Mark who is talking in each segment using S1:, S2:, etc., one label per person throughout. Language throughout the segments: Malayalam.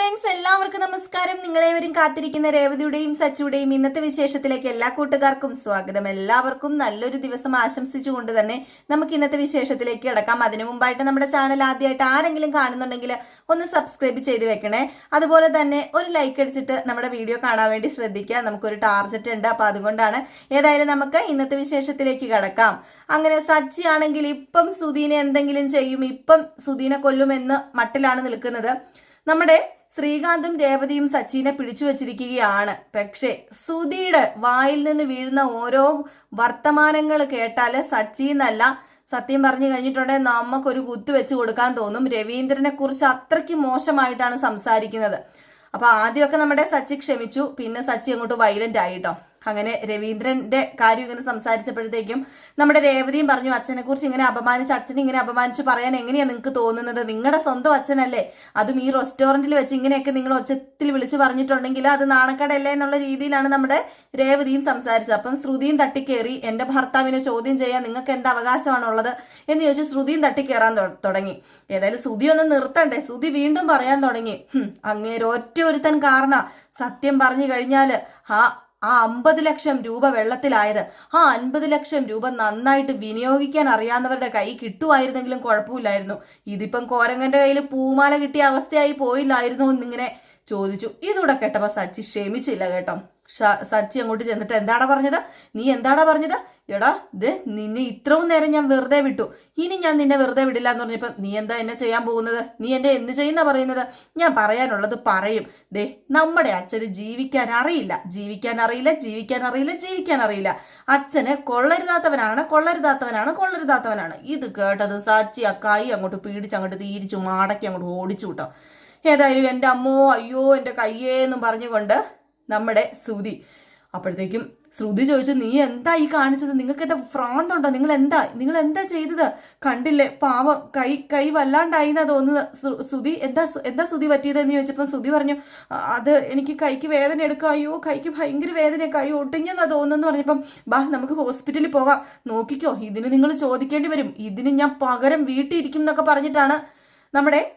S1: ഫ്രണ്ട്സ് എല്ലാവർക്കും നമസ്കാരം. നിങ്ങളേവരും കാത്തിരിക്കുന്ന രേവതിയുടെയും സച്ചുടെയും ഇന്നത്തെ വിശേഷത്തിലേക്ക് എല്ലാ കൂട്ടുകാർക്കും സ്വാഗതം. എല്ലാവർക്കും നല്ലൊരു ദിവസം ആശംസിച്ചുകൊണ്ട് തന്നെ നമുക്ക് ഇന്നത്തെ വിശേഷത്തിലേക്ക് കിടക്കാം. അതിനു മുമ്പായിട്ട് നമ്മുടെ ചാനൽ ആദ്യമായിട്ട് ആരെങ്കിലും കാണുന്നുണ്ടെങ്കിൽ ഒന്ന് സബ്സ്ക്രൈബ് ചെയ്ത് വെക്കണേ. അതുപോലെ തന്നെ ഒരു ലൈക്ക് അടിച്ചിട്ട് നമ്മുടെ വീഡിയോ കാണാൻ വേണ്ടി ശ്രദ്ധിക്കുക. നമുക്കൊരു ടാർജറ്റ് ഉണ്ട്. അപ്പൊ അതുകൊണ്ടാണ് ഏതായാലും നമുക്ക് ഇന്നത്തെ വിശേഷത്തിലേക്ക് കിടക്കാം. അങ്ങനെ സച്ചി ആണെങ്കിൽ ഇപ്പം സുധീനെ എന്തെങ്കിലും ചെയ്യും? ഇപ്പം സുധീനെ കൊല്ലുമെന്ന് മട്ടിലാണ് നിൽക്കുന്നത്. നമ്മുടെ ശ്രീകാന്തും രേവതിയും സച്ചിനെ പിടിച്ചു വച്ചിരിക്കുകയാണ്. പക്ഷേ സുധിയുടെ വായിൽ നിന്ന് വീഴുന്ന ഓരോ വർത്തമാനങ്ങൾ കേട്ടാൽ സച്ചി എന്നല്ല സത്യം പറഞ്ഞു കഴിഞ്ഞിട്ടുണ്ടെങ്കിൽ നമുക്കൊരു കുത്തു വെച്ച് കൊടുക്കാൻ തോന്നും. രവീന്ദ്രനെ കുറിച്ച് അത്രയ്ക്ക് മോശമായിട്ടാണ് സംസാരിക്കുന്നത്. അപ്പൊ ആദ്യമൊക്കെ നമ്മുടെ സച്ചി ക്ഷമിച്ചു പിന്നെ സച്ചി അങ്ങോട്ട് വയലന്റ് ആയിട്ടോ അങ്ങനെ രവീന്ദ്രന്റെ കാര്യം ഇങ്ങനെ സംസാരിച്ചപ്പോഴത്തേക്കും നമ്മുടെ രേവതിയും പറഞ്ഞു അച്ഛനെ കുറിച്ച് ഇങ്ങനെ അപമാനിച്ച് അച്ഛനെ ഇങ്ങനെ അപമാനിച്ച് പറയാൻ എങ്ങനെയാ നിങ്ങൾക്ക് തോന്നുന്നത്? നിങ്ങളുടെ സ്വന്തം അച്ഛനല്ലേ? അതും ഈ റെസ്റ്റോറന്റിൽ വെച്ച് ഇങ്ങനെയൊക്കെ നിങ്ങൾ ഒച്ചത്തിൽ വിളിച്ചു പറഞ്ഞിട്ടുണ്ടെങ്കിൽ അത് നാണക്കേടല്ലേ എന്നുള്ള രീതിയിലാണ് നമ്മുടെ രേവതിയും സംസാരിച്ചത്. അപ്പം ശ്രുതിയും തട്ടിക്കേറി എന്റെ ഭർത്താവിനെ ചോദ്യം ചെയ്യാൻ നിങ്ങൾക്ക് എന്ത് അവകാശമാണുള്ളത്? എന്ന് ചോദിച്ച് ശ്രുതിയും തട്ടിക്കേറാൻ തുടങ്ങി. ഏതായാലും ശ്രുതി ഒന്ന് നിർത്തണ്ടേ? ശ്രുതി വീണ്ടും പറയാൻ തുടങ്ങി. അങ്ങേരൊറ്റ ഒരുത്തൻ കാരണ. സത്യം പറഞ്ഞു കഴിഞ്ഞാൽ ആ ആ അമ്പത് ലക്ഷം രൂപ വെള്ളത്തിലായത്. ആ അൻപത് ലക്ഷം രൂപ നന്നായിട്ട് വിനിയോഗിക്കാൻ അറിയാവുന്നവരുടെ കൈ കിട്ടുമായിരുന്നെങ്കിലും കുഴപ്പമില്ലായിരുന്നു. ഇതിപ്പം കോരങ്ങന്റെ കയ്യിൽ പൂമാല കിട്ടിയ അവസ്ഥയായി പോയില്ലായിരുന്നു എന്നിങ്ങനെ ചോദിച്ചു. ഇതൂടെ കേട്ടപ്പോ സച്ചി ക്ഷമിച്ചില്ല കേട്ടോ. സച്ചി അങ്ങോട്ട് ചെന്നിട്ട് എന്താടാ പറഞ്ഞത്? നീ എന്താടാ പറഞ്ഞത്? എടാ ഇത് നിന്നെ ഇത്രയും നേരം ഞാൻ വെറുതെ വിട്ടു. ഇനി ഞാൻ നിന്നെ വെറുതെ വിടില്ല എന്ന് പറഞ്ഞപ്പോൾ നീ എന്താ എന്നെ ചെയ്യാൻ പോകുന്നത്? നീ എന്നെ എന്ത് ചെയ്യുന്ന പറയുന്നത്? ഞാൻ പറയാനുള്ളത് പറയും. ദേ നമ്മുടെ അച്ഛന് ജീവിക്കാൻ അറിയില്ല. ജീവിക്കാൻ അറിയില്ല ജീവിക്കാൻ അറിയില്ല ജീവിക്കാൻ അറിയില്ല. അച്ഛന് കൊള്ളരുതാത്തവനാണ് കൊള്ളരുതാത്തവനാണ് കൊള്ളരുതാത്തവനാണ്. ഇത് കേട്ടത് സച്ചി അക്കായി അങ്ങോട്ട് പീടിച്ച് അങ്ങോട്ട് തീരിച്ചു മാടക്കി അങ്ങോട്ട് ഓടിച്ചു വിട്ടോ ഏതായാലും എന്റെ അമ്മോ അയ്യോ എന്റെ കയ്യേന്നും പറഞ്ഞുകൊണ്ട് നമ്മുടെ ശ്രുതി. അപ്പോഴത്തേക്കും ശ്രുതി ചോദിച്ചു നീ എന്താ ഈ കാണിച്ചത്? നിങ്ങൾക്ക് എന്താ ഭ്രാന്തുണ്ടോ? നിങ്ങൾ എന്താ നിങ്ങൾ എന്താ ചെയ്തത്? കണ്ടില്ലേ? പാവം കൈ കൈ വല്ലാണ്ടായി എന്നാ തോന്നുന്നത്. ശ്രു- ശ്രുതി എന്താ എന്താ ശ്രുതി പറ്റിയതെന്ന് ചോദിച്ചപ്പോൾ ശ്രുതി പറഞ്ഞു അത് എനിക്ക് കൈക്ക് വേദന എടുക്കുക അയ്യോ കൈക്ക് ഭയങ്കര വേദന കൈ ഒട്ടിഞ്ഞെന്നാ തോന്നുന്നു പറഞ്ഞപ്പം ബാ നമുക്ക് ഹോസ്പിറ്റലിൽ പോകാം. നോക്കിക്കോ ഇതിന് നിങ്ങൾ ചോദിക്കേണ്ടി വരും. ഇതിന് ഞാൻ പകരം വീട്ടിൽ ഇരിക്കും എന്നൊക്കെ പറഞ്ഞിട്ടാണ് നമ്മുടെ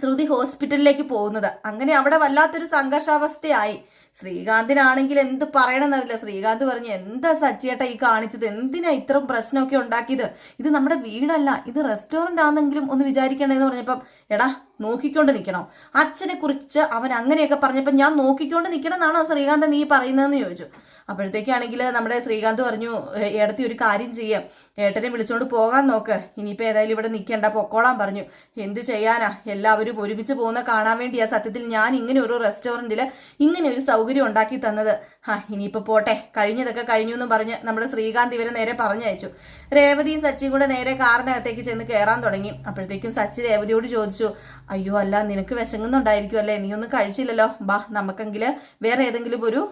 S1: ശ്രുതി ഹോസ്പിറ്റലിലേക്ക് പോകുന്നത്. അങ്ങനെ അവിടെ വല്ലാത്തൊരു സംഘർഷാവസ്ഥയായി. ശ്രീകാന്തിനാണെങ്കിൽ എന്ത് പറയണമെന്നറിയില്ല ശ്രീകാന്ത് പറഞ്ഞു എന്താ സച്ചിയേട്ട ഈ കാണിച്ചത്? എന്തിനാ ഇത്രയും പ്രശ്നമൊക്കെ ഉണ്ടാക്കിയത്? ഇത് നമ്മുടെ വീടല്ല ഇത് റെസ്റ്റോറന്റ് ആണെന്നെങ്കിലും ഒന്ന് വിചാരിക്കണേന്ന് പറഞ്ഞപ്പം എടാ നോക്കിക്കൊണ്ട് നിൽക്കണോ. അച്ഛനെ കുറിച്ച് അവൻ അങ്ങനെയൊക്കെ പറഞ്ഞപ്പോൾ ഞാൻ നോക്കിക്കൊണ്ട് നിൽക്കണം എന്നാണോ ശ്രീകാന്ത് നീ പറയുന്നതെന്ന് ചോദിച്ചു. അപ്പോഴത്തേക്കാണെങ്കിൽ നമ്മുടെ ശ്രീകാന്ത് പറഞ്ഞു "ഏ, ഏടത്തി ഒരു കാര്യം ചെയ്യാം. ഏട്ടനെ വിളിച്ചുകൊണ്ട് പോകാൻ നോക്ക്. ഇനിയിപ്പോൾ ഏതായാലും ഇവിടെ നിൽക്കേണ്ട. പൊക്കോളാൻ പറഞ്ഞു. എന്ത് ചെയ്യാനാ? എല്ലാവരും ഒരുമിച്ച് പോകുന്ന കാണാൻ വേണ്ടിയാ സത്യത്തിൽ ഞാൻ ഇങ്ങനെ ഒരു റെസ്റ്റോറന്റിൽ ഇങ്ങനെ ഒരു സൗകര്യം ഉണ്ടാക്കി തന്നത്. ഹാ ഇനിയിപ്പോൾ പോട്ടെ. കഴിഞ്ഞതൊക്കെ കഴിഞ്ഞു എന്ന് പറഞ്ഞ് നമ്മുടെ ശ്രീകാന്ത് ഇവരെ നേരെ പറഞ്ഞയച്ചു. രേവതിയും സച്ചിയും കൂടെ നേരെ കാറിനകത്തേക്ക് ചെന്ന് കയറാൻ തുടങ്ങി. അപ്പോഴത്തേക്കും സച്ചി രേവതിയോട് ചോദിച്ചു അയ്യോ അല്ല നിനക്ക് വിശങ്ങുന്നുണ്ടായിരിക്കും അല്ലേ നീ ഒന്നും കഴിച്ചില്ലല്ലോ. ബാ നമുക്കെങ്കിൽ വേറെ ഏതെങ്കിലും ഒരു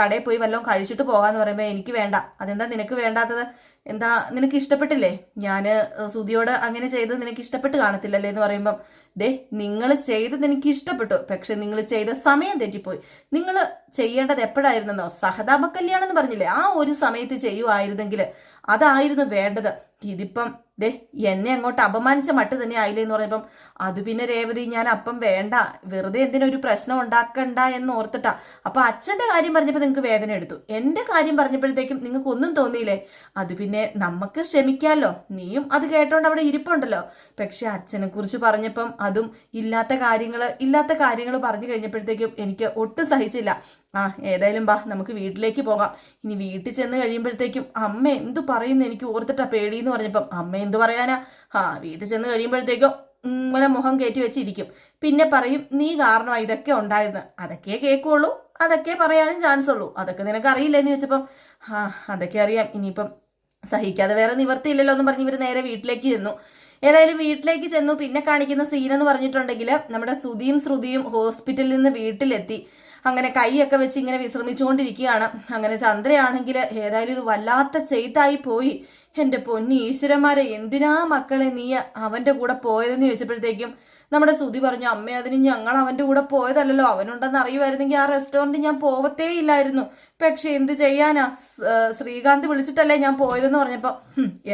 S1: കടയിൽ പോയി വല്ലതും കഴിച്ചിട്ട് പോകാമെന്ന് പറയുമ്പോൾ എനിക്ക് വേണ്ട. അതെന്താ നിനക്ക് വേണ്ടാത്തത്? എന്താ നിനക്ക് ഇഷ്ടപ്പെട്ടില്ലേ? ഞാൻ സുതിയോട് അങ്ങനെ ചെയ്തത് നിനക്ക് ഇഷ്ടപ്പെട്ട് കാണത്തില്ലല്ലേ എന്ന് പറയുമ്പം ദേ നിങ്ങൾ ചെയ്തത് എനിക്ക് ഇഷ്ടപ്പെട്ടു. പക്ഷെ നിങ്ങൾ ചെയ്ത സമയം തെറ്റിപ്പോയി. നിങ്ങൾ ചെയ്യേണ്ടത് എപ്പോഴായിരുന്നെന്നോ? സഹതാപ കല്യാണം എന്ന് പറഞ്ഞില്ലേ? ആ ഒരു സമയത്ത് ചെയ്യുമായിരുന്നെങ്കിൽ അതായിരുന്നു വേണ്ടത്. ഇതിപ്പം ദേ എന്നെ അങ്ങോട്ട് അപമാനിച്ച മട്ട് തന്നെ ആയില്ലേ എന്ന് പറയുമ്പം അത് പിന്നെ രേവതി ഞാൻ അപ്പം വേണ്ട. വെറുതെ എന്തിനൊരു പ്രശ്നം ഉണ്ടാക്കണ്ട എന്ന് ഓർത്തിട്ടാ. അപ്പൊ അച്ഛന്റെ കാര്യം പറഞ്ഞപ്പോൾ നിങ്ങൾക്ക് വേദന എടുത്തു. എന്റെ കാര്യം പറഞ്ഞപ്പോഴത്തേക്കും നിങ്ങൾക്ക് ഒന്നും തോന്നിയില്ലേ? അത് പിന്നെ നമുക്ക് ക്ഷമിക്കാമല്ലോ നീയും അത് കേട്ടോണ്ട് അവിടെ ഇരിപ്പുണ്ടല്ലോ. പക്ഷെ അച്ഛനെ കുറിച്ച് പറഞ്ഞപ്പം അതും ഇല്ലാത്ത കാര്യങ്ങൾ ഇല്ലാത്ത കാര്യങ്ങൾ പറഞ്ഞു കഴിഞ്ഞപ്പോഴത്തേക്കും എനിക്ക് ഒട്ടും സഹിച്ചില്ല. ആ ഏതായാലും ബാ നമുക്ക് വീട്ടിലേക്ക് പോകാം. ഇനി വീട്ടിൽ ചെന്ന് കഴിയുമ്പോഴത്തേക്കും അമ്മ എന്തു പറയുന്നു എനിക്ക് ഓർത്തിട്ടാ പേടി എന്ന് പറഞ്ഞപ്പം അമ്മ എന്തു പറയാനാ? ആ വീട്ടിൽ ചെന്ന് കഴിയുമ്പോഴത്തേക്കും ഇങ്ങനെ മുഖം കയറ്റി വെച്ചിരിക്കും. പിന്നെ പറയും നീ കാരണം ഇതൊക്കെ ഉണ്ടായെന്ന് അതൊക്കെ കേൾക്കുള്ളൂ അതൊക്കെ പറയാനും ചാൻസ് ഉള്ളൂ. അതൊക്കെ നിനക്ക് അറിയില്ല എന്ന് ചോദിച്ചപ്പം ആ അതൊക്കെ അറിയാം. ഇനിയിപ്പം സഹിക്കാതെ വേറെ നിവർത്തിയില്ലല്ലോ എന്ന് പറഞ്ഞ് ഇവർ നേരെ വീട്ടിലേക്ക് ചെന്നു. ഏതായാലും വീട്ടിലേക്ക് ചെന്നു. പിന്നെ കാണിക്കുന്ന സീൻ എന്ന് പറഞ്ഞിട്ടുണ്ടെങ്കിൽ നമ്മുടെ ശ്രുതിയും ശ്രുതിയും ഹോസ്പിറ്റലിൽ നിന്ന് വീട്ടിലെത്തി. അങ്ങനെ കൈയൊക്കെ വെച്ച് ഇങ്ങനെ വിശ്രമിച്ചുകൊണ്ടിരിക്കുകയാണ്. അങ്ങനെ ചന്ദ്രയാണെങ്കിൽ ഏതായാലും ഇത് വല്ലാത്ത ചെയ്തായി പോയി. എന്റെ പൊന്നി ഈശ്വരന്മാരെ എന്തിനാ മക്കളെ നീ അവന്റെ കൂടെ പോയതെന്ന് ചോദിച്ചപ്പോഴത്തേക്കും നമ്മുടെ സുതി പറഞ്ഞു അമ്മ അതിന് ഞങ്ങൾ അവന്റെ കൂടെ പോയതല്ലല്ലോ. അവനുണ്ടെന്ന് അറിയുമായിരുന്നെങ്കിൽ ആ റെസ്റ്റോറന്റ് ഞാൻ പോവത്തേ ഇല്ലായിരുന്നു പക്ഷെ എന്ത് ചെയ്യാനാ? ശ്രീകാന്ത് വിളിച്ചിട്ടല്ലേ ഞാൻ പോയതെന്ന് പറഞ്ഞപ്പോൾ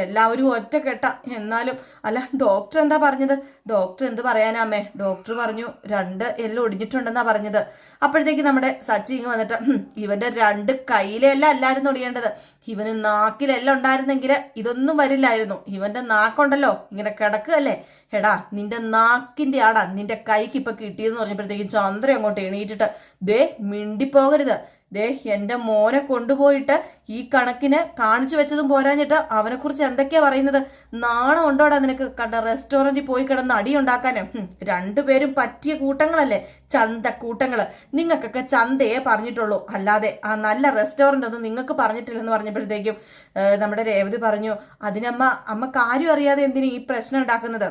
S1: എല്ലാവരും ഒറ്റ കെട്ട. എന്നാലും അല്ല ഡോക്ടർ എന്താ പറഞ്ഞത്? ഡോക്ടർ എന്ത് പറയാനാമേ ഡോക്ടർ പറഞ്ഞു രണ്ട് എല്ലാം ഒടിഞ്ഞിട്ടുണ്ടെന്നാ പറഞ്ഞത്. അപ്പോഴത്തേക്ക് നമ്മുടെ സച്ചി ഇങ്ങ് വന്നിട്ട് ഇവന്റെ രണ്ട് കയ്യിലെല്ലാം അല്ലായിരുന്നു ഒടിയേണ്ടത്. ഇവന് നാക്കിലെല്ലാം ഉണ്ടായിരുന്നെങ്കിൽ ഇതൊന്നും വരില്ലായിരുന്നു. ഇവന്റെ നാക്കുണ്ടല്ലോ ഇങ്ങനെ കിടക്കുകയല്ലേ എടാ നിന്റെ നാക്കിന്റെ ആടാ നിന്റെ കൈക്ക് ഇപ്പൊ കിട്ടിയെന്ന് പറഞ്ഞപ്പോഴത്തേക്കും ചന്ദ്ര അങ്ങോട്ട് എണീറ്റിട്ട് ദേ മിണ്ടിപ്പോകരുത്. ദേ എന്റെ മോനെ കൊണ്ടുപോയിട്ട് ഈ കണക്കിന് കാണിച്ചു വെച്ചതും പോരാഞ്ഞിട്ട് അവനെ കുറിച്ച് എന്തൊക്കെയാ പറയുന്നത്? നാണം ഉണ്ടോടാ നിനക്ക്? കണ്ട റെസ്റ്റോറന്റിൽ പോയി കിടന്ന് അടി ഉണ്ടാക്കാനും രണ്ടുപേരും പറ്റിയ കൂട്ടങ്ങളല്ലേ? ചന്ത കൂട്ടങ്ങൾ നിങ്ങൾക്കൊക്കെ ചന്തയെ പറഞ്ഞിട്ടുള്ളൂ. അല്ലാതെ ആ നല്ല റെസ്റ്റോറന്റ് ഒന്നും നിങ്ങൾക്ക് പറഞ്ഞിട്ടില്ലെന്ന് പറഞ്ഞപ്പോഴത്തേക്കും നമ്മുടെ രേവതി പറഞ്ഞു അതിനമ്മ അമ്മ കാര്യം അറിയാതെ എന്തിനു ഈ പ്രശ്നം ഉണ്ടാക്കുന്നത്?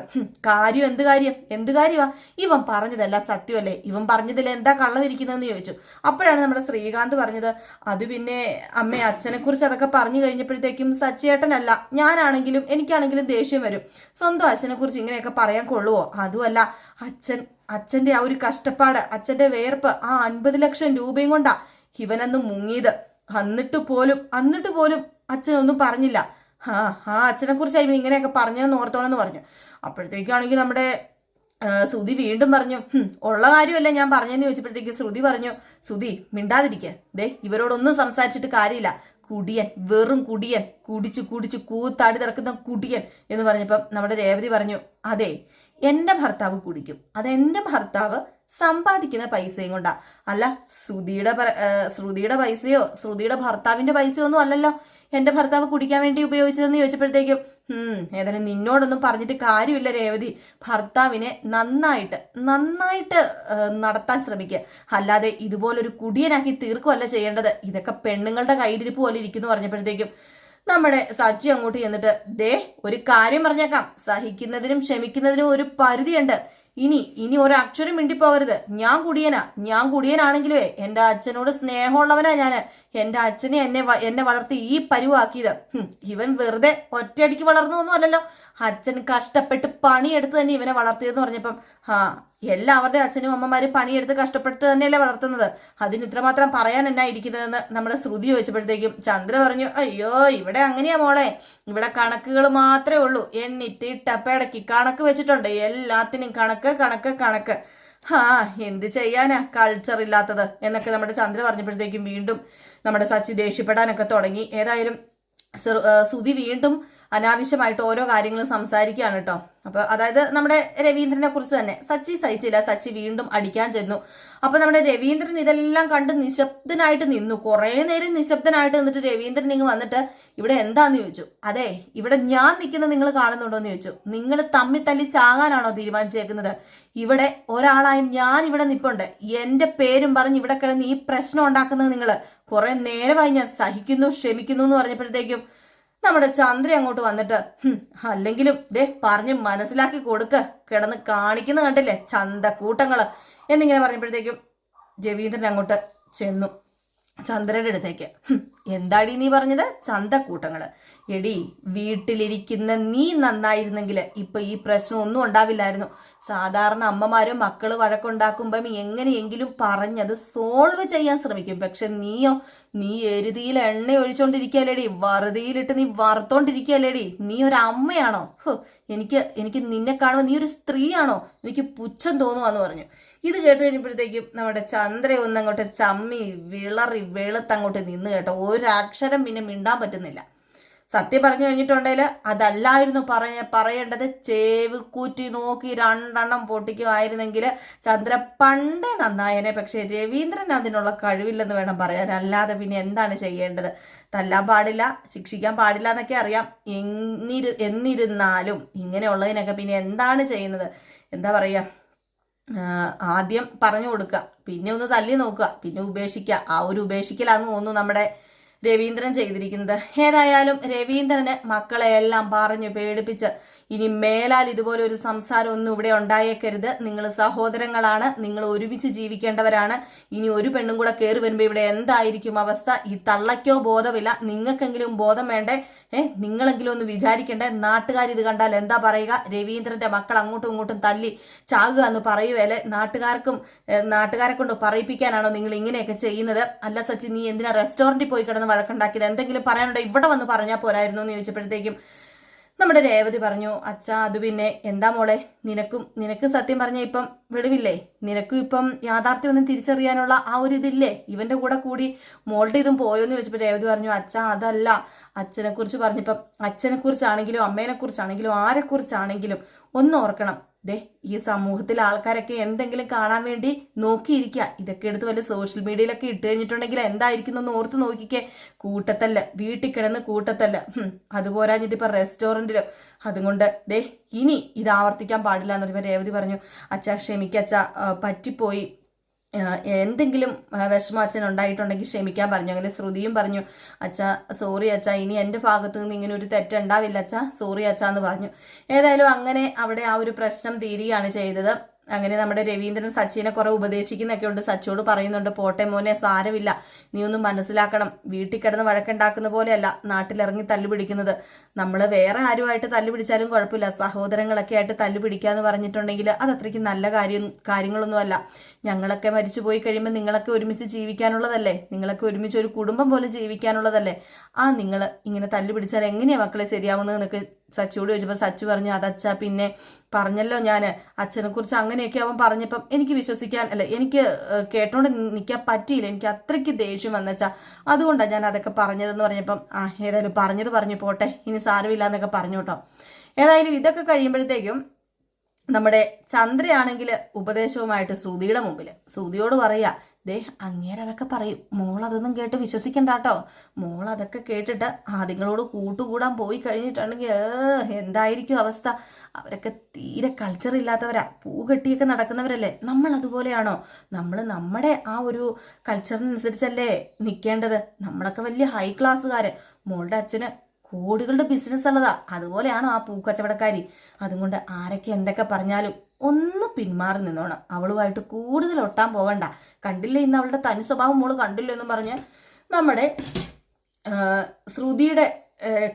S1: കാര്യം എന്ത് കാര്യം? എന്ത് കാര്യമാ ഇവൻ പറഞ്ഞതല്ല സത്യമല്ലേ? ഇവൻ പറഞ്ഞതിൽ എന്താ കള്ളമിരിക്കുന്നതെന്ന് ചോദിച്ചു. അപ്പോഴാണ് നമ്മുടെ ശ്രീകാന്ത് പറഞ്ഞത്. അത് പിന്നെ അമ്മ അച്ഛനെ കുറിച്ച് അതൊക്കെ പറഞ്ഞു കഴിഞ്ഞപ്പോഴത്തേക്കും സച്ചേട്ടനല്ല ഞാനാണെങ്കിലും എനിക്കാണെങ്കിലും ദേഷ്യം വരും. സ്വന്തം അച്ഛനെ കുറിച്ച് ഇങ്ങനെയൊക്കെ പറയാൻ കൊള്ളുവോ? അതുമല്ല അച്ഛൻ അച്ഛന്റെ ആ ഒരു കഷ്ടപ്പാട് അച്ഛന്റെ വേർപ്പ് ആ അൻപത് ലക്ഷം രൂപയും കൊണ്ടാ ഇവനന്ന് മുങ്ങിയത്. അന്നിട്ട് പോലും അന്നിട്ട് പോലും അച്ഛനൊന്നും പറഞ്ഞില്ല. ആ ആ അച്ഛനെ കുറിച്ച് ഇവൻ ഇങ്ങനെയൊക്കെ പറഞ്ഞതെന്ന് ഓർത്തോളെന്ന് പറഞ്ഞു. അപ്പോഴത്തേക്കാണെങ്കിൽ നമ്മുടെ ശ്രുതി വീണ്ടും പറഞ്ഞു ഉള്ള കാര്യമല്ല ഞാൻ പറഞ്ഞെന്ന് ചോദിച്ചപ്പോഴത്തേക്ക് ശ്രുതി പറഞ്ഞു ശ്രുതി മിണ്ടാതിരിക്കുക ദേ ഇവരോടൊന്നും സംസാരിച്ചിട്ട് കാര്യമില്ല. കുടിയൻ വെറും കുടിയൻ കുടിച്ച് കുടിച്ച് കൂത്താടി തിറക്കുന്ന കുടിയൻ എന്ന് പറഞ്ഞപ്പം നമ്മുടെ രേവതി പറഞ്ഞു അതെ എന്റെ ഭർത്താവ് കുടിക്കും. അതെന്റെ ഭർത്താവ് സമ്പാദിക്കുന്ന പൈസയും കൊണ്ടാ. അല്ല ശ്രുതിയുടെ ശ്രുതിയുടെ പൈസയോ ശ്രുതിയുടെ ഭർത്താവിന്റെ പൈസയോ ഒന്നും അല്ലല്ലോ. എന്റെ ഭർത്താവ് കുടിക്കാൻ വേണ്ടി ഉപയോഗിച്ചതെന്ന് ചോദിച്ചപ്പോഴത്തേക്കും ഏതായാലും നിന്നോടൊന്നും പറഞ്ഞിട്ട് കാര്യമില്ല രേവതി. ഭർത്താവിനെ നന്നായിട്ട് നന്നായിട്ട് നടത്താൻ ശ്രമിക്കുക. അല്ലാതെ ഇതുപോലൊരു കുടിയനാക്കി തീർക്കുമല്ല ചെയ്യേണ്ടത്. ഇതൊക്കെ പെണ്ണുങ്ങളുടെ കയ്യിലിരിപ്പ് പോലെ ഇരിക്കുന്നു പറഞ്ഞപ്പോഴത്തേക്കും നമ്മുടെ സച്ചി അങ്ങോട്ട് ചെന്നിട്ട് ദേ ഒരു കാര്യം പറഞ്ഞേക്കാം. സഹിക്കുന്നതിനും ക്ഷമിക്കുന്നതിനും ഒരു പരിധിയുണ്ട്. ഇനി ഇനി ഒരക്ഷരം മിണ്ടിപ്പോകരുത്. ഞാൻ കുടിയനാ. ഞാൻ കുടിയനാണെങ്കിലേ എന്റെ അച്ഛനോട് സ്നേഹമുള്ളവനാ ഞാൻ എന്റെ അച്ഛനെ എന്നെ എന്നെ വളർത്തി ഈ പരുവാക്കിയത്. ഇവൻ വെറുതെ ഒറ്റയടിക്ക് വളർന്നു ഒന്നും അല്ലല്ലോ അച്ഛൻ കഷ്ടപ്പെട്ട് പണിയെടുത്ത് തന്നെ ഇവനെ വളർത്തിയതെന്ന് പറഞ്ഞപ്പം ആ എല്ലാവരുടെ അച്ഛനും അമ്മമാരും പണിയെടുത്ത് കഷ്ടപ്പെട്ട് തന്നെയല്ലേ വളർത്തുന്നത്. അതിന് ഇത്രമാത്രം പറയാൻ എന്നാ ഇരിക്കുന്നതെന്ന് നമ്മുടെ ശ്രുതി ചോദിച്ചപ്പോഴത്തേക്കും ചന്ദ്ര പറഞ്ഞു അയ്യോ ഇവിടെ അങ്ങനെയാ മോളെ. ഇവിടെ കണക്കുകൾ മാത്രമേ ഉള്ളൂ. എണ്ണിത്തി ടപ്പടക്കി കണക്ക് വെച്ചിട്ടുണ്ട്. എല്ലാത്തിനും കണക്ക് കണക്ക് കണക്ക്. ഹാ എന്ത് ചെയ്യാനാ? കൾച്ചർ ഇല്ലാത്തത്. എന്നൊക്കെ നമ്മുടെ ചന്ദ്ര പറഞ്ഞപ്പോഴത്തേക്കും വീണ്ടും നമ്മുടെ സച്ചി ദേഷ്യപ്പെടാനൊക്കെ തുടങ്ങി. ഏതായാലും ശ്രുതി വീണ്ടും അനാവശ്യമായിട്ട് ഓരോ കാര്യങ്ങളും സംസാരിക്കുകയാണ് കേട്ടോ. അപ്പൊ അതായത് നമ്മുടെ രവീന്ദ്രനെ കുറിച്ച് തന്നെ. സച്ചി സഹിച്ചില്ല. സച്ചി വീണ്ടും അടിക്കാൻ ചെന്നു. അപ്പൊ നമ്മുടെ രവീന്ദ്രൻ ഇതെല്ലാം കണ്ട് നിശബ്ദനായിട്ട് നിന്നു. കുറേ നേരം നിശബ്ദനായിട്ട് നിന്നിട്ട് രവീന്ദ്രൻ ഇങ്ങ് വന്നിട്ട് ഇവിടെ എന്താന്ന് ചോദിച്ചു? അതെ ഇവിടെ ഞാൻ നിൽക്കുന്നത് നിങ്ങൾ കാണുന്നുണ്ടോ എന്ന് ചോദിച്ചു. നിങ്ങൾ തമ്മിൽ തല്ലി ചാകാനാണോ തീരുമാനിച്ചേക്കുന്നത്? ഇവിടെ ഒരാളായും ഞാൻ ഇവിടെ നിപ്പുണ്ട്. എന്റെ പേരും പറഞ്ഞ് ഇവിടെ കിടന്ന് ഈ പ്രശ്നം ഉണ്ടാക്കുന്നത് നിങ്ങൾ കുറെ നേരമായി ഞാൻ സഹിക്കുന്നു ക്ഷമിക്കുന്നു എന്ന് പറഞ്ഞപ്പോഴത്തേക്കും നമ്മുടെ ചന്ദ്ര അങ്ങോട്ട് വന്നിട്ട് അല്ലെങ്കിലും ദേ പറഞ്ഞ് മനസ്സിലാക്കി കൊടുക്ക. കിടന്ന് കാണിക്കുന്ന കണ്ടില്ലേ? ചന്തക്കൂട്ടങ്ങൾ. എന്നിങ്ങനെ പറഞ്ഞപ്പോഴത്തേക്കും രവീന്ദ്രൻ അങ്ങോട്ട് ചെന്നു. ചന്ദ്രയുടെ അടുത്തേക്ക് എന്താടി നീ പറഞ്ഞത്? ചന്തക്കൂട്ടങ്ങൾ. എടി വീട്ടിലിരിക്കുന്ന നീ നന്നായിരുന്നെങ്കിൽ ഇപ്പൊ ഈ പ്രശ്നം ഒന്നും ഉണ്ടാവില്ലായിരുന്നു. സാധാരണ അമ്മമാരും മക്കൾ വഴക്കുണ്ടാക്കുമ്പം എങ്ങനെയെങ്കിലും പറഞ്ഞത് സോൾവ് ചെയ്യാൻ ശ്രമിക്കും. പക്ഷെ നീയോ നീ എരുതിയിൽ എണ്ണ ഒഴിച്ചോണ്ടിരിക്കുകയല്ലേടി വറുതിയിലിട്ട് നീ വറുത്തോണ്ടിരിക്കുകയല്ലേടി നീ ഒരു അമ്മയാണോ? എനിക്ക് എനിക്ക് നിന്നെ കാണുമ്പോൾ നീ ഒരു സ്ത്രീയാണോ? എനിക്ക് പുച്ഛം തോന്നുവാന്ന് പറഞ്ഞു. ഇത് കേട്ട് കഴിഞ്ഞപ്പോഴത്തേക്കും നമ്മുടെ ചന്ദ്ര ഒന്നങ്ങോട്ട് ചമ്മി വിളറി വെളുത്തങ്ങോട്ട് നിന്ന് കേട്ടോ. ഒരക്ഷരം പിന്നെ മിണ്ടാൻ പറ്റുന്നില്ല. സത്യം പറഞ്ഞു കഴിഞ്ഞിട്ടുണ്ടെങ്കിൽ അതല്ലായിരുന്നു പറഞ്ഞ പറയേണ്ടത്. ചേവ് കൂറ്റി നോക്കി രണ്ടെണ്ണം പൊട്ടിക്കുമായിരുന്നെങ്കിൽ ചന്ദ്ര പണ്ടേ നന്നായനെ. പക്ഷെ രവീന്ദ്രൻ അതിനുള്ള കഴിവില്ലെന്ന് വേണം പറയാൻ. അല്ലാതെ പിന്നെ എന്താണ് ചെയ്യേണ്ടത്? തല്ലാൻ പാടില്ല ശിക്ഷിക്കാൻ പാടില്ല എന്നൊക്കെ അറിയാം. എന്നിരു എന്നിരുന്നാലും ഇങ്ങനെയുള്ളതിനൊക്കെ പിന്നെ എന്താണ് ചെയ്യുന്നത്? എന്താ പറയുക ആദ്യം പറഞ്ഞു കൊടുക്കുക. പിന്നെ ഒന്ന് തല്ലി നോക്കുക. പിന്നെ ഉപേക്ഷിക്കുക. ആ ഒരു ഉപേക്ഷിക്കലാന്ന് തോന്നുന്നു നമ്മുടെ രവീന്ദ്രൻ ചെയ്തിരിക്കുന്നത്. ഏതായാലും രവീന്ദ്രന് മക്കളെ എല്ലാം പറഞ്ഞു പേടിപ്പിച്ച് ഇനി മേലാൽ ഇതുപോലെ ഒരു സംസാരം ഒന്നും ഇവിടെ ഉണ്ടായേക്കരുത്. നിങ്ങൾ സഹോദരങ്ങളാണ് നിങ്ങൾ ഒരുമിച്ച് ജീവിക്കേണ്ടവരാണ്. ഇനി ഒരു പെണ്ണും കൂടെ കയറി വരുമ്പോൾ ഇവിടെ എന്തായിരിക്കും അവസ്ഥ? ഈ തള്ളയ്ക്കോ ബോധമില്ല. നിങ്ങൾക്കെങ്കിലും ബോധം വേണ്ടേ? ഏഹ് നിങ്ങളെങ്കിലും ഒന്ന് വിചാരിക്കണ്ടേ? നാട്ടുകാർ ഇത് കണ്ടാൽ എന്താ പറയുക? രവീന്ദ്രന്റെ മക്കൾ അങ്ങോട്ടും ഇങ്ങോട്ടും തല്ലി ചാകുക എന്ന് പറയുവല്ലേ നാട്ടുകാർക്കും നാട്ടുകാരെ കൊണ്ട് പറയിപ്പിക്കാനാണോ നിങ്ങൾ ഇങ്ങനെയൊക്കെ ചെയ്യുന്നത്? അല്ല സച്ചിൻ നീ എന്തിനാ റെസ്റ്റോറന്റിൽ പോയി കിടന്ന് വഴക്കുണ്ടാക്കിയത്? എന്തെങ്കിലും പറയാനുണ്ടോ? ഇവിടെ വന്ന് പറഞ്ഞാൽ പോരായിരുന്നു എന്ന് ചോദിച്ചപ്പോഴത്തേക്കും നമ്മുടെ രേവതി പറഞ്ഞു അച്ഛാ അത് പിന്നെ എന്താ മോളെ? നിനക്കും നിനക്ക് സത്യം പറഞ്ഞ ഇപ്പം വെളിവില്ലേ നിനക്കും ഇപ്പം യാഥാർത്ഥ്യം ഒന്നും തിരിച്ചറിയാനുള്ള ആ ഒരു ഇതില്ലേ? ഇവന്റെ കൂടെ കൂടി മോളുടെ ഇതും പോയോന്ന് ചോദിച്ചപ്പോൾ രേവതി പറഞ്ഞു അച്ഛാ അതല്ല. അച്ഛനെ കുറിച്ച് പറഞ്ഞപ്പം അച്ഛനെ കുറിച്ചാണെങ്കിലും അമ്മേനെ കുറിച്ചാണെങ്കിലും ആരെക്കുറിച്ചാണെങ്കിലും ഒന്ന് ഓർക്കണം. ദേ ഈ സമൂഹത്തിൽ ആൾക്കാരൊക്കെ എന്തെങ്കിലും കാണാൻ വേണ്ടി നോക്കിയിരിക്കുക ഇതൊക്കെ എടുത്ത് വല്ല സോഷ്യൽ മീഡിയയിലൊക്കെ ഇട്ട് കഴിഞ്ഞിട്ടുണ്ടെങ്കിൽ എന്തായിരിക്കും എന്ന് ഓർത്ത് നോക്കിക്കേ. കൂട്ടത്തല്ല വീട്ടിൽ കിടന്ന് കൂട്ടത്തല്ല. അതുപോരാഞ്ഞിട്ട് ഇപ്പൊ റെസ്റ്റോറന്റിലോ അതുകൊണ്ട് ദേ ഇനി ഇത് ആവർത്തിക്കാൻ പാടില്ല എന്ന് പറയുമ്പോൾ രേവതി പറഞ്ഞു. അച്ഛാ ക്ഷമിക്കച്ഛ പറ്റിപ്പോയി. എന്തെങ്കിലും വിഷമം അച്ഛൻ ഉണ്ടായിട്ടുണ്ടെങ്കിൽ ക്ഷമിക്കാൻ പറഞ്ഞു. അങ്ങനെ ശ്രുതിയും പറഞ്ഞു അച്ഛ സോറി അച്ഛ ഇനി എന്റെ ഭാഗത്തു നിന്ന് ഇങ്ങനെ ഒരു തെറ്റുണ്ടാവില്ല അച്ഛ സോറി അച്ഛ എന്ന് പറഞ്ഞു. ഏതായാലും അങ്ങനെ അവിടെ ആ ഒരു പ്രശ്നം തീരുകയാണ് ചെയ്തത്. അങ്ങനെ നമ്മുടെ രവീന്ദ്രൻ സച്ചിനെ കുറെ ഉപദേശിക്കുന്നൊക്കെ ഉണ്ട്. സച്ചിയോട് പറയുന്നുണ്ട് പോട്ടെ മോനെ സാരമില്ല. നീ ഒന്നും മനസ്സിലാക്കണം. വീട്ടിൽ കിടന്ന് വഴക്കുണ്ടാക്കുന്ന പോലെയല്ല നാട്ടിലിറങ്ങി തല്ലുപിടിക്കുന്നത് നമ്മൾ വേറെ ആരുമായിട്ട് തല്ലുപിടിച്ചാലും കുഴപ്പമില്ല. സഹോദരങ്ങളൊക്കെ ആയിട്ട് തല്ലുപിടിക്കാന്ന് പറഞ്ഞിട്ടുണ്ടെങ്കിൽ അത് അത്രയ്ക്ക് നല്ല കാര്യം കാര്യങ്ങളൊന്നുമല്ല. ഞങ്ങളൊക്കെ മരിച്ചു പോയി കഴിയുമ്പോൾ നിങ്ങളൊക്കെ ഒരുമിച്ച് ജീവിക്കാനുള്ളതല്ലേ? നിങ്ങളൊക്കെ ഒരുമിച്ച് ഒരു കുടുംബം പോലെ ജീവിക്കാനുള്ളതല്ലേ? ആ നിങ്ങൾ ഇങ്ങനെ തല്ലുപിടിച്ചാൽ എങ്ങനെയാണ് മക്കളെ ശരിയാവുന്നതെന്നൊക്കെ സച്ചിയോട് ചോദിച്ചപ്പോൾ സച്ചു പറഞ്ഞു അതച്ച പിന്നെ പറഞ്ഞല്ലോ ഞാൻ അച്ഛനെ കുറിച്ച് അങ്ങനെയൊക്കെ അവൻ പറഞ്ഞപ്പം എനിക്ക് വിശ്വസിക്കാൻ അല്ല എനിക്ക് കേട്ടോണ്ട് നിൽക്കാൻ പറ്റിയില്ല. എനിക്ക് അത്രയ്ക്ക് ദേഷ്യം വന്നച്ചാ അതുകൊണ്ടാണ് ഞാൻ അതൊക്കെ പറഞ്ഞതെന്ന് പറഞ്ഞപ്പം ആ ഏതായാലും പറഞ്ഞത് പറഞ്ഞു പോട്ടെ. ഇനി സാരമില്ല എന്നൊക്കെ പറഞ്ഞു കേട്ടോ. ഏതായാലും ഇതൊക്കെ കഴിയുമ്പോഴത്തേക്കും നമ്മുടെ ചന്ദ്രയാണെങ്കിൽ ഉപദേശവുമായിട്ട് ശ്രുതിയുടെ മുമ്പിൽ ശ്രുതിയോട് പറയാ ദേ അങ്ങേരെ അതൊക്കെ പറയും. മോൾ അതൊന്നും കേട്ട് വിശ്വസിക്കണ്ട കേട്ടോ മോൾ അതൊക്കെ കേട്ടിട്ട് ആദ്യങ്ങളോട് കൂട്ടുകൂടാൻ പോയി കഴിഞ്ഞിട്ടുണ്ടെങ്കിൽ എന്തായിരിക്കും അവസ്ഥ? അവരൊക്കെ തീരെ കൾച്ചർ ഇല്ലാത്തവരാ. പൂ കെട്ടിയൊക്കെ നടക്കുന്നവരല്ലേ? നമ്മൾ അതുപോലെയാണോ? നമ്മൾ നമ്മുടെ ആ ഒരു കൾച്ചറിനനുസരിച്ചല്ലേ നിൽക്കേണ്ടത് നമ്മളൊക്കെ വലിയ ഹൈ ക്ലാസ്സുകാർ മോളുടെ അച്ഛന് കോടികളുടെ ബിസിനസ് ഉള്ളതാ. അതുപോലെയാണോ ആ പൂക്കച്ചവടക്കാരി. അതുകൊണ്ട് ആരൊക്കെ എന്തൊക്കെ പറഞ്ഞാലും ഒന്ന് പിന്മാറി നിന്നോണം. അവളുമായിട്ട് കൂടുതൽ ഒട്ടാൻ പോകണ്ട കണ്ടില്ല ഇന്ന് അവളുടെ തനി സ്വഭാവം മോൾ കണ്ടില്ല എന്ന് പറഞ്ഞ് നമ്മുടെ ശ്രുതിയുടെ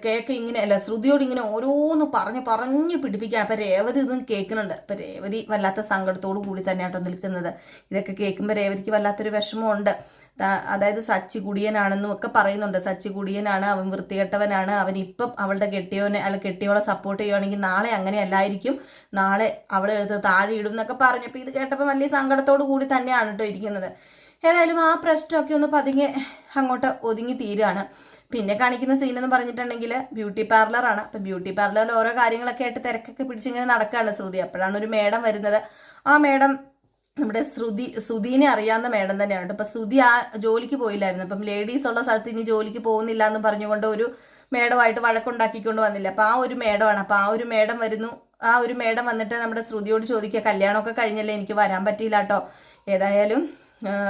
S1: കേക്ക് ഇങ്ങനെ അല്ല ശ്രുതിയോട് ഇങ്ങനെ ഓരോന്ന് പറഞ്ഞ് പറഞ്ഞ് പിടിപ്പിക്കുക അപ്പൊ രേവതി ഇതും കേൾക്കുന്നുണ്ട്. അപ്പൊ രേവതി വല്ലാത്ത സങ്കടത്തോടു കൂടി തന്നെയാട്ടോ നിൽക്കുന്നത്. ഇതൊക്കെ കേൾക്കുമ്പോൾ രേവതിക്ക് വല്ലാത്തൊരു വിഷമമുണ്ട്. അതായത് സച്ചി കുടിയനാണെന്നും ഒക്കെ പറയുന്നുണ്ട്. സച്ചി കുടിയനാണ് അവൻ വൃത്തികെട്ടവനാണ് അവൻ ഇപ്പം അവളുടെ കെട്ടിയോനെ അല്ല കെട്ടിയോളെ സപ്പോർട്ട് ചെയ്യുവാണെങ്കിൽ നാളെ അങ്ങനെ അല്ലായിരിക്കും. നാളെ അവളെ എടുത്ത് താഴെ ഇടും എന്നൊക്കെ പറഞ്ഞപ്പോൾ ഇത് കേട്ടപ്പോൾ വലിയ സങ്കടത്തോടു കൂടി തന്നെയാണ് കേട്ടോ ഇരിക്കുന്നത്. ഏതായാലും ആ പ്രശ്നമൊക്കെ ഒന്ന് പതുങ്ങി അങ്ങോട്ട് ഒതുങ്ങി തീരുകയാണ് പിന്നെ കാണിക്കുന്ന സീൻ എന്ന് പറഞ്ഞിട്ടുണ്ടെങ്കിൽ ബ്യൂട്ടി പാർലറാണ് അപ്പം ബ്യൂട്ടി പാർലറിൽ ഓരോ കാര്യങ്ങളൊക്കെ ആയിട്ട് തിരക്കൊക്കെ പിടിച്ചിങ്ങനെ നടക്കുകയാണ് ശ്രുതി. അപ്പോഴാണ് ഒരു മേഡം വരുന്നത്. ആ മേഡം നമ്മുടെ ശ്രുതി ശ്രുതിനെ അറിയാവുന്ന മേഡം തന്നെയാണ് അപ്പം ശ്രുതി ആ ജോലിക്ക് പോയില്ലായിരുന്നു. അപ്പം ലേഡീസ് ഉള്ള സ്ഥലത്ത് ഇനി ജോലിക്ക് പോകുന്നില്ല എന്ന് പറഞ്ഞുകൊണ്ട് ഒരു മേഡമായിട്ട് വഴക്കുണ്ടാക്കിക്കൊണ്ട് വന്നില്ല. അപ്പം ആ ഒരു മേഡമാണ്. അപ്പം ആ ഒരു മേഡം വരുന്നു. ആ ഒരു മേഡം വന്നിട്ട് നമ്മുടെ ശ്രുതിയോട് ചോദിക്കുക കല്യാണമൊക്കെ കഴിഞ്ഞല്ലേ? എനിക്ക് വരാൻ പറ്റിയില്ല കേട്ടോ. ഏതായാലും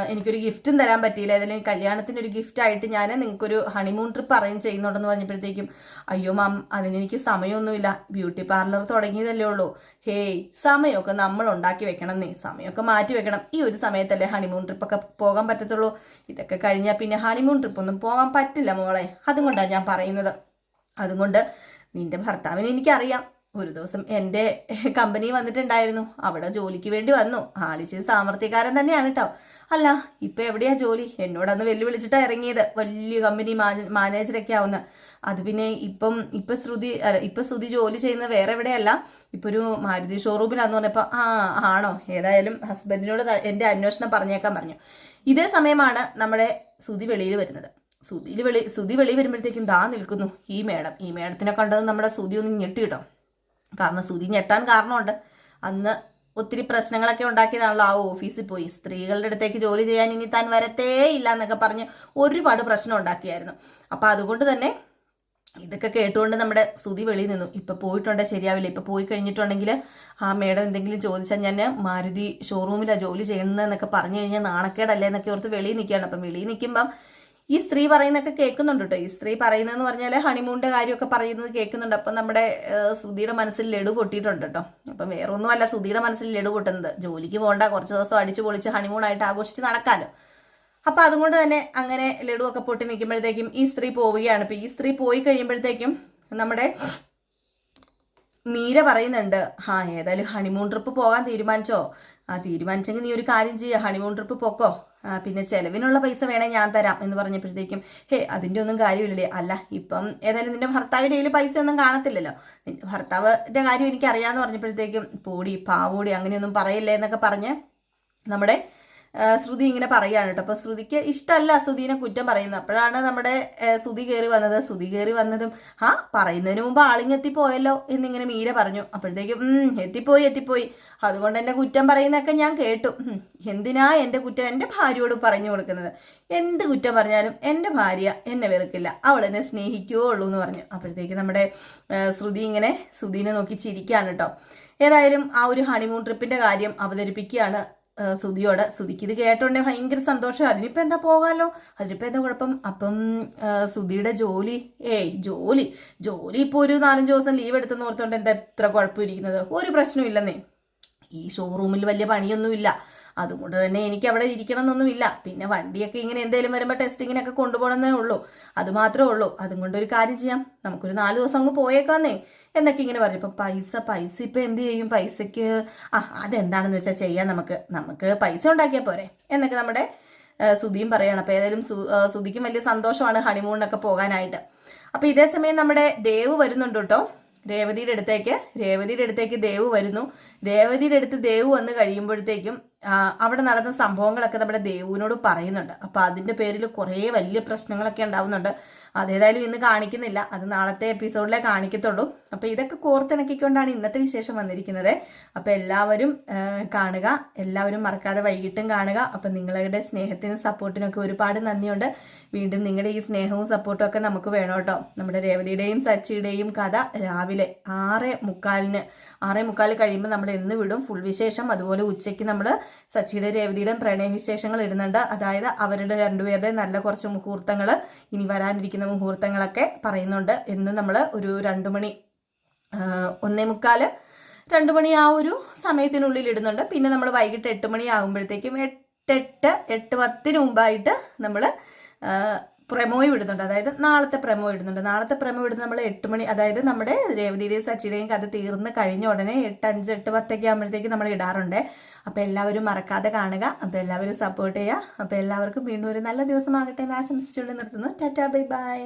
S1: എനിക്കൊരു ഗിഫ്റ്റും തരാൻ പറ്റിയില്ല. ഏതായാലും കല്യാണത്തിന് ഒരു ഗിഫ്റ്റ് ആയിട്ട് ഞാൻ നിങ്ങൾക്കൊരു ഹണിമൂൺ ട്രിപ്പ് അറേഞ്ച് ചെയ്യുന്നുണ്ടെന്ന് പറഞ്ഞപ്പോഴത്തേക്കും അയ്യോ മാം അതിനെനിക്ക് സമയമൊന്നുമില്ല. ബ്യൂട്ടി പാർലർ തുടങ്ങിയതല്ലേ ഉള്ളൂ. ഹേയ് സമയമൊക്കെ നമ്മൾ ഉണ്ടാക്കി വെക്കണം നീ സമയമൊക്കെ മാറ്റി വെക്കണം. ഈ ഒരു സമയത്തല്ലേ ഹണിമൂൺ ട്രിപ്പൊക്കെ പോകാൻ പറ്റത്തുള്ളൂ. ഇതൊക്കെ കഴിഞ്ഞാൽ പിന്നെ ഹണിമൂൺ ട്രിപ്പൊന്നും പോകാൻ പറ്റില്ല മോളെ. അതുകൊണ്ടാണ് ഞാൻ പറയുന്നത്. അതുകൊണ്ട് നിന്റെ ഭർത്താവിനെ എനിക്കറിയാം. ഒരു ദിവസം എന്റെ കമ്പനി വന്നിട്ടുണ്ടായിരുന്നു. അവിടെ ജോലിക്ക് വേണ്ടി വന്നു. ആളിച്ച് സാമർത്ഥ്യക്കാരൻ തന്നെയാണ് കേട്ടോ അല്ല ഇപ്പൊ എവിടെയാ ജോലി? എന്നോടന്ന് വെല്ലുവിളിച്ചിട്ടാ ഇറങ്ങിയത്. വലിയ കമ്പനി മാനേജറൊക്കെ ആവുന്ന. അത് പിന്നെ ഇപ്പം ഇപ്പൊ ശ്രുതി അല്ല ഇപ്പൊ ശ്രുതി ജോലി ചെയ്യുന്നത് വേറെ എവിടെയല്ല. ഇപ്പൊ ഒരു മാരുതി ഷോറൂമിലാന്ന് പറഞ്ഞപ്പോ ആ ആണോ? ഏതായാലും ഹസ്ബൻഡിനോട് എന്റെ അന്വേഷണം പറഞ്ഞേക്കാൻ പറഞ്ഞു. ഇതേ സമയമാണ് നമ്മുടെ ശ്രുതി വെളിയിൽ വരുന്നത്. സുതിയിൽ വെളി സുതി വെളി വരുമ്പോഴത്തേക്കും ദാ നിൽക്കുന്നു ഈ മേഡം. ഈ മേഡത്തിനെ കണ്ടത് നമ്മുടെ സുതി ഒന്ന് ഞെട്ടി കിട്ടും. കാരണം സുതി ഞെട്ടാൻ കാരണമുണ്ട്. അന്ന് ഒത്തിരി പ്രശ്നങ്ങളൊക്കെ ഉണ്ടാക്കിയതാണല്ലോ ആ ഓഫീസിൽ പോയി. സ്ത്രീകളുടെ അടുത്തേക്ക് ജോലി ചെയ്യാൻ ഇനി താൻ വരത്തേ ഇല്ല എന്നൊക്കെ പറഞ്ഞ് ഒരുപാട് പ്രശ്നം ഉണ്ടാക്കിയായിരുന്നു. അപ്പോൾ അതുകൊണ്ട് തന്നെ ഇതൊക്കെ കേട്ടുകൊണ്ട് നമ്മുടെ സുതി വെളിയിൽ നിന്നു. ഇപ്പൊ പോയിട്ടുണ്ടെ? ശരിയാവില്ല. ഇപ്പൊ പോയി കഴിഞ്ഞിട്ടുണ്ടെങ്കിൽ ആ മേഡം എന്തെങ്കിലും ചോദിച്ചാൽ ഞാൻ മാരുതി ഷോറൂമിലാണ് ജോലി ചെയ്യുന്നതെന്നൊക്കെ പറഞ്ഞു കഴിഞ്ഞാൽ നാണക്കേടല്ലേ എന്നൊക്കെ ഓർത്ത് വെളിയിൽ നിൽക്കുകയാണ്. അപ്പം വെളിയിൽ നിൽക്കുമ്പം ഈ സ്ത്രീ പറയുന്നൊക്കെ കേൾക്കുന്നുണ്ട് കേട്ടോ ഈ സ്ത്രീ പറയുന്നതെന്ന് പറഞ്ഞാൽ ഹണിമൂണിന്റെ കാര്യമൊക്കെ പറയുന്നത് കേൾക്കുന്നുണ്ട്. അപ്പം നമ്മുടെ സുധിയുടെ മനസ്സിൽ ലഡു പൊട്ടിയിട്ടുണ്ട് കേട്ടോ അപ്പം വേറെ ഒന്നുമല്ല സുധിയുടെ മനസ്സിൽ ലഡു പൊട്ടുന്നത്. ജോലിക്ക് പോകണ്ട കുറച്ച് ദിവസം അടിച്ചു പൊളിച്ച് ഹണിമൂണായിട്ട് ആഘോഷിച്ച് നടക്കാമല്ലോ അപ്പം അതുകൊണ്ട് തന്നെ അങ്ങനെ ലഡു ഒക്കെ പൊട്ടി നിൽക്കുമ്പോഴത്തേക്കും ഈ സ്ത്രീ പോവുകയാണ്. ഇപ്പം ഈ സ്ത്രീ പോയി കഴിയുമ്പോഴത്തേക്കും നമ്മുടെ മീര പറയുന്നുണ്ട് ആ ഏതായാലും ഹണിമൂൺ ട്രിപ്പ് പോകാൻ തീരുമാനിച്ചോ? ആ തീരുമാനിച്ചെങ്കിൽ നീ ഒരു കാര്യം ചെയ്യുക ഹണിമൂൺ ട്രിപ്പ് പൊക്കോ? പിന്നെ ചിലവിനുള്ള പൈസ വേണേൽ ഞാൻ തരാം എന്ന് പറഞ്ഞപ്പോഴത്തേക്കും ഹേ അതിന്റെ ഒന്നും കാര്യമില്ലല്ലേ അല്ല ഇപ്പം ഏതായാലും നിന്റെ ഭർത്താവിന്റെ കയ്യിൽ പൈസ ഒന്നും കാണത്തില്ലല്ലോ ഭർത്താവിന്റെ കാര്യം എനിക്കറിയാമെന്ന് പറഞ്ഞപ്പോഴത്തേക്കും പൂടി പാവൂടി അങ്ങനെയൊന്നും പറയില്ലേ എന്നൊക്കെ പറഞ്ഞ് നമ്മുടെ ശ്രുതി ഇങ്ങനെ പറയാണ് കേട്ടോ. അപ്പോൾ ശ്രുതിക്ക് ഇഷ്ടമല്ല ശ്രുതിനെ കുറ്റം പറയുന്നത്. അപ്പോഴാണ് നമ്മുടെ ശ്രുതി കയറി വന്നത്. ശ്രുതി കയറി വന്നതും ആ പറയുന്നതിന് മുമ്പ് ആളിങ്ങെത്തിപ്പോയല്ലോ എന്നിങ്ങനെ മീര പറഞ്ഞു. അപ്പോഴത്തേക്കും എത്തിപ്പോയി എത്തിപ്പോയി. അതുകൊണ്ട് എന്നെ കുറ്റം പറയുന്നതൊക്കെ ഞാൻ കേട്ടു. എന്തിനാ എന്റെ കുറ്റം? എന്റെ ഭാര്യയോട് പറഞ്ഞു കൊടുക്കുന്നത്. എന്ത് കുറ്റം പറഞ്ഞാലും എന്റെ ഭാര്യ എന്നെ വെറുക്കില്ല. അവൾ എന്നെ സ്നേഹിക്കുകയോ ഉള്ളൂ എന്ന് പറഞ്ഞു. അപ്പോഴത്തേക്ക് നമ്മുടെ ശ്രുതി ഇങ്ങനെ ശ്രുതിനെ നോക്കി ചിരിക്കുകയാണ് കേട്ടോ. ഏതായാലും ആ ഒരു ഹണിമൂൺ ട്രിപ്പിന്റെ കാര്യം അവതരിപ്പിക്കുകയാണ് സുധിയോട് സുധിക്ക് ഇത് കേട്ടോണ്ടേ ഭയങ്കര സന്തോഷം. അതിനിപ്പോൾ എന്താ പോകാമല്ലോ അതിനിപ്പോൾ എന്താ കുഴപ്പം? അപ്പം ആ, ജോലി ഏയ് ജോലി ജോലി ഇപ്പോൾ ഒരു നാലഞ്ച് ദിവസം ലീവ് എടുത്തെന്ന് ഓർത്തോണ്ട് എന്താ എത്ര കുഴപ്പമിരിക്കുന്നത് ഒരു പ്രശ്നമില്ലെന്നേ ഈ ഷോറൂമിൽ വലിയ പണിയൊന്നുമില്ല. അതുകൊണ്ട് തന്നെ എനിക്ക് അവിടെ ഇരിക്കണം എന്നൊന്നുമില്ല പിന്നെ വണ്ടിയൊക്കെ ഇങ്ങനെ എന്തെങ്കിലും വരുമ്പോൾ ടെസ്റ്റിങ്ങിനൊക്കെ കൊണ്ടുപോകണമെന്നേ ഉള്ളൂ. അത് മാത്രമേ ഉള്ളൂ. അതും കാര്യം ചെയ്യാം. നമുക്കൊരു നാല് ദിവസം അങ്ങ് പോയേക്കാന്നേ. എന്നൊക്കെ ഇങ്ങനെ പറഞ്ഞു ഇപ്പം പൈസ പൈസ ഇപ്പം എന്ത് ചെയ്യും? പൈസയ്ക്ക് ആ അതെന്താണെന്ന് വെച്ചാൽ ചെയ്യാം നമുക്ക്. നമുക്ക് പൈസ ഉണ്ടാക്കിയാൽ പോരെ. എന്നൊക്കെ നമ്മുടെ സുധിയും പറയണം. അപ്പോൾ ഏതായാലും സു സുധിക്കും വലിയ സന്തോഷമാണ് ഹണിമൂണിനൊക്കെ പോകാനായിട്ട്. അപ്പോൾ ഇതേ സമയം നമ്മുടെ ദേവ് വരുന്നുണ്ട് കേട്ടോ. രേവതിയുടെ അടുത്തേക്ക്. രേവതിയുടെ അടുത്തേക്ക് ദേവ് വരുന്നു. രേവതിയുടെ അടുത്ത് ദേവു വന്ന് കഴിയുമ്പോഴത്തേക്കും അവിടെ നടന്ന സംഭവങ്ങളൊക്കെ നമ്മുടെ ദേവുവിനോട് പറയുന്നുണ്ട്. അപ്പോൾ അതിന്റെ പേരിൽ കുറേ വലിയ പ്രശ്നങ്ങളൊക്കെ ഉണ്ടാവുന്നുണ്ട്. അതേതായാലും ഇന്ന് കാണിക്കുന്നില്ല. അത് നാളത്തെ എപ്പിസോഡിലേ കാണിക്കത്തുള്ളൂ. അപ്പോൾ ഇതൊക്കെ കോർത്തിണക്കിക്കൊണ്ടാണ് ഇന്നത്തെ വിശേഷം വന്നിരിക്കുന്നത്. അപ്പോൾ എല്ലാവരും കാണുക. എല്ലാവരും മറക്കാതെ വൈകിട്ടും കാണുക. അപ്പോൾ നിങ്ങളുടെ സ്നേഹത്തിനും സപ്പോർട്ടിനൊക്കെ ഒരുപാട് നന്ദിയുണ്ട്. വീണ്ടും നിങ്ങളുടെ ഈ സ്നേഹവും സപ്പോർട്ടും ഒക്കെ നമുക്ക് വേണം കേട്ടോ. നമ്മുടെ രേവതിയുടെയും സച്ചിയുടെയും കഥ രാവിലെ ആറ് മുക്കാലിന് ആറേ മുക്കാൽ കഴിയുമ്പോൾ നമ്മൾ എന്ന് വിടും. ഫുൾ വിശേഷം അതുപോലെ ഉച്ചയ്ക്ക് നമ്മൾ സച്ചിയുടെ രേവതിയുടെയും പ്രണയ വിശേഷങ്ങൾ ഇടുന്നുണ്ട്. അതായത് അവരുടെ രണ്ടുപേരുടെ നല്ല കുറച്ച് മുഹൂർത്തങ്ങൾ ഇനി വരാനിരിക്കുന്ന മുഹൂർത്തങ്ങളൊക്കെ പറയുന്നുണ്ട്. എന്ന് നമ്മൾ ഒരു രണ്ടു മണി ഒന്നേ മുക്കാൽ രണ്ട് മണി ആ ഒരു സമയത്തിനുള്ളിൽ ഇടുന്നുണ്ട്. പിന്നെ നമ്മൾ വൈകിട്ട് എട്ട് മണി ആകുമ്പോഴത്തേക്കും എട്ടെട്ട് എട്ട് പത്തിന് മുമ്പായിട്ട് നമ്മൾ പ്രമോയും ഇടുന്നുണ്ട്. അതായത് നാളത്തെ പ്രമോ ഇടുന്നുണ്ട്. നാളത്തെ പ്രമോ ഇടുന്ന നമ്മൾ എട്ട് മണി അതായത് നമ്മുടെ രേവതിയുടെയും സച്ചിയുടെയും കഥ തീർന്ന് കഴിഞ്ഞ ഉടനെ എട്ട് അഞ്ച് എട്ട് പത്തൊക്കെ ആകുമ്പോഴത്തേക്ക് നമ്മൾ ഇടാറുണ്ട്. അപ്പോൾ എല്ലാവരും മറക്കാതെ കാണുക. അപ്പോൾ എല്ലാവരും സപ്പോർട്ട് ചെയ്യുക. അപ്പോൾ എല്ലാവർക്കും വീണ്ടും ഒരു നല്ല ദിവസമാകട്ടെ എന്ന് ആശംസിച്ചുകൊണ്ട് നിർത്തുന്നു. Tata bye bye.